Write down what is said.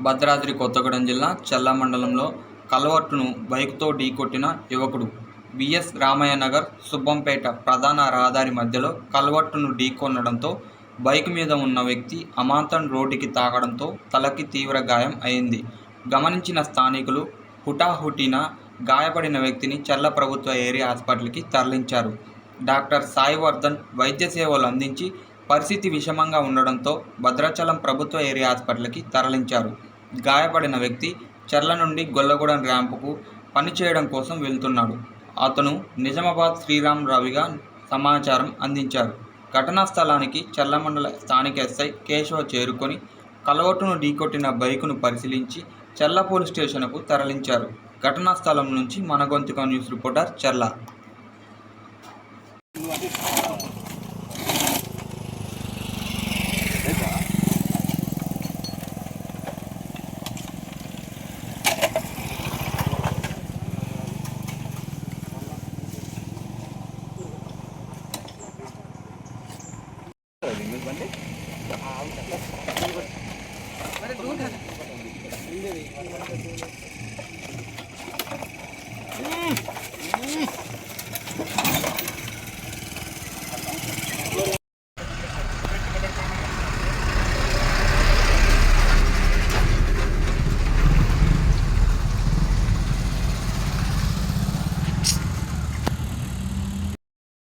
భద్రాద్రి కొత్తగూడెం జిల్లా చల్ల మండలంలో కల్వర్టును బైక్తో ఢీకొట్టిన యువకుడు విఎస్ రామయ్య నగర్ సుబ్బంపేట ప్రధాన రహదారి మధ్యలో కల్వర్టును ఢీకొనడంతో బైక్ మీద ఉన్న వ్యక్తి అమాంతం రోడ్డుకి తాగడంతో తలకి తీవ్ర గాయం అయింది. గమనించిన స్థానికులు హుటాహుటిన గాయపడిన వ్యక్తిని చల్ల ప్రభుత్వ ఏరియా హాస్పిటల్కి తరలించారు. డాక్టర్ సాయివర్ధన్ వైద్య సేవలు అందించి పరిస్థితి విషమంగా ఉండడంతో భద్రాచలం ప్రభుత్వ ఏరియా హాస్పిటల్కి తరలించారు. గాయపడిన వ్యక్తి చెర్ల నుండి గొల్లగూడెం ర్యాంపుకు పనిచేయడం కోసం వెళ్తున్నాడు. అతను నిజామాబాద్ శ్రీరామ్ రవిగా సమాచారం అందించారు. ఘటనా స్థలానికి చెర్ల మండల స్థానిక ఎస్ఐ కేశవ చేరుకొని కలవట్టును ఢీకొట్టిన బైకును పరిశీలించి చెర్ల పోలీస్ స్టేషన్కు తరలించారు. ఘటనా స్థలం నుంచి మనగొంతుక న్యూస్ రిపోర్టర్ చెర్ల. బండి